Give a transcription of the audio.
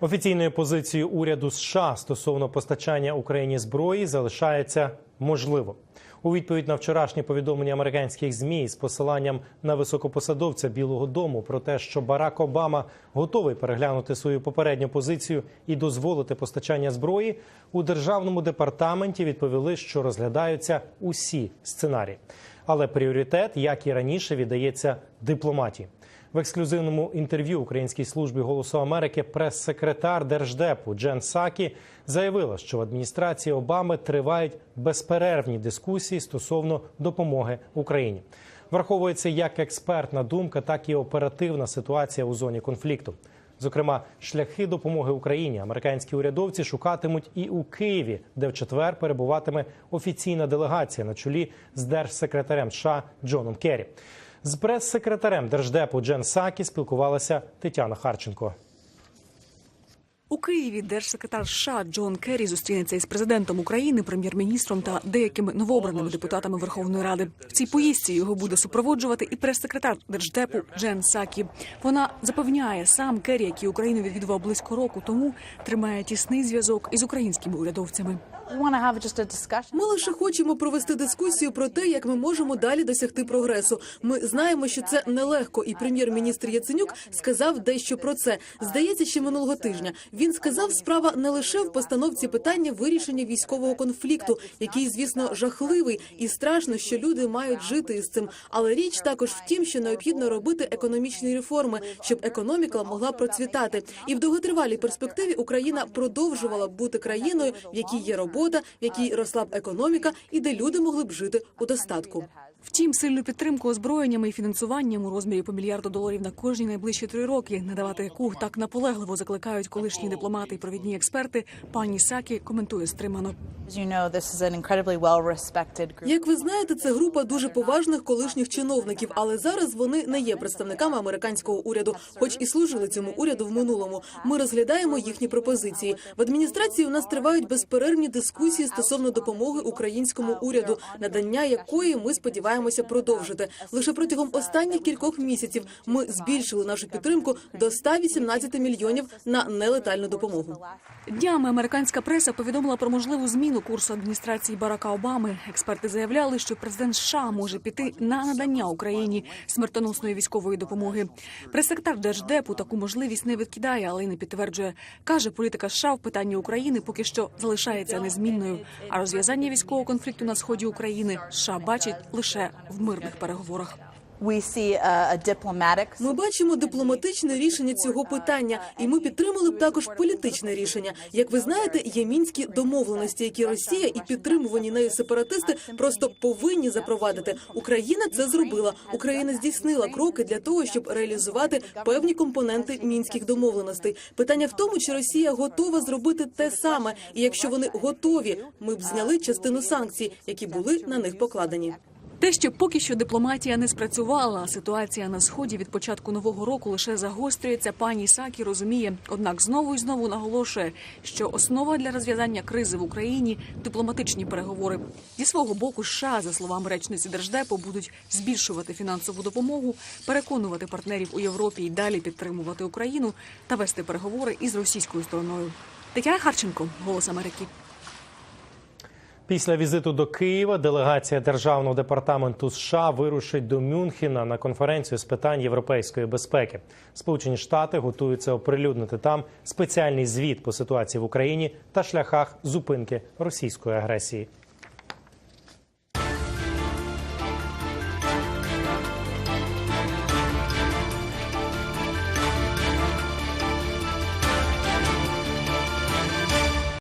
Офіційною позицією уряду США стосовно постачання Україні зброї залишається можливо. У відповідь на вчорашнє повідомлення американських змі з посиланням на високопосадовця Білого Дому про те, що Барак Обама готовий переглянути свою попередню позицію і дозволити постачання зброї, у державному департаменті відповіли, що розглядаються усі сценарії. Але пріоритет, як і раніше, віддається дипломатії. В ексклюзивному інтерв'ю Українській службі голосу Америки прес-секретар держдепу Джен Сакі заявила, що в адміністрації Обами тривають безперервні дискусії стосовно допомоги Україні. Враховується як експертна думка, так і оперативна ситуація у зоні конфлікту. Зокрема, шляхи допомоги Україні американські урядовці шукатимуть і у Києві, де в четвер перебуватиме офіційна делегація на чолі з держсекретарем США Джоном Керрі. З прес-секретарем держдепу Джен Сакі спілкувалася Тетяна Харченко. У Києві держсекретар США Джон Керрі зустрінеться із президентом України, прем'єр-міністром та деякими новообраними депутатами Верховної Ради. В цій поїздці його буде супроводжувати і прес-секретар держдепу Джен Сакі. Вона запевняє, сам Керрі, який Україну відвідував близько року тому, тримає тісний зв'язок із українськими урядовцями. Ми лише хочемо провести дискусію про те, як ми можемо далі досягти прогресу. Ми знаємо, що це нелегко, і прем'єр-міністр Яценюк сказав дещо про це. Здається, ще минулого тижня він сказав, справа не лише в постановці питання вирішення військового конфлікту, який, звісно, жахливий і страшно, що люди мають жити із цим. Але річ також в тім, що необхідно робити економічні реформи, щоб економіка могла процвітати. І в довготривалій перспективі Україна продовжувала бути країною, в якій є робота, в якій росла б економіка і де люди могли б жити у достатку. Втім, сильну підтримку озброєннями і фінансуванням у розмірі по мільярду доларів на кожні найближчі три роки, надавати яку так наполегливо закликають колишні дипломати і провідні експерти. Пані Сакі коментує стримано. Як ви знаєте, це група дуже поважних колишніх чиновників, але зараз вони не є представниками американського уряду, хоч і служили цьому уряду в минулому. Ми розглядаємо їхні пропозиції. В адміністрації у нас тривають безперервні дискусії стосовно допомоги українському уряду, надання якої ми сподіваємося продовжити. Лише протягом останніх кількох місяців ми збільшили нашу підтримку до 118 мільйонів на нелетальну допомогу. Днями американська преса повідомила про можливу зміну курсу адміністрації Барака Обами. Експерти заявляли, що президент США може піти на надання Україні смертоносної військової допомоги. Прес-секретар держдепу таку можливість не відкидає, але й не підтверджує. каже, політика США в питанні України поки що залишається незмінною. А розв'язання військового конфлікту на сході України США бачить лише в мирних переговорах. Ми бачимо дипломатичне рішення цього питання, і ми підтримали б також політичне рішення. Як ви знаєте, є мінські домовленості, які Росія і підтримувані нею сепаратисти просто повинні запровадити. Україна це зробила. Україна здійснила кроки для того, щоб реалізувати певні компоненти мінських домовленостей. Питання в тому, чи Росія готова зробити те саме, і якщо вони готові, ми б зняли частину санкцій, які були на них покладені. Те, що поки що дипломатія не спрацювала, а ситуація на сході від початку нового року лише загострюється. Пані Сакі розуміє, однак знову і знову наголошує, що основа для розв'язання кризи в Україні дипломатичні переговори. Зі свого боку, США, за словами речниці держдепу, будуть збільшувати фінансову допомогу, переконувати партнерів у Європі і далі підтримувати Україну та вести переговори із російською стороною. Тетяна Харченко, Голос Америки. Після візиту до Києва делегація Державного департаменту США вирушить до Мюнхена на конференцію з питань європейської безпеки. Сполучені Штати готуються оприлюднити там спеціальний звіт по ситуації в Україні та шляхах зупинки російської агресії.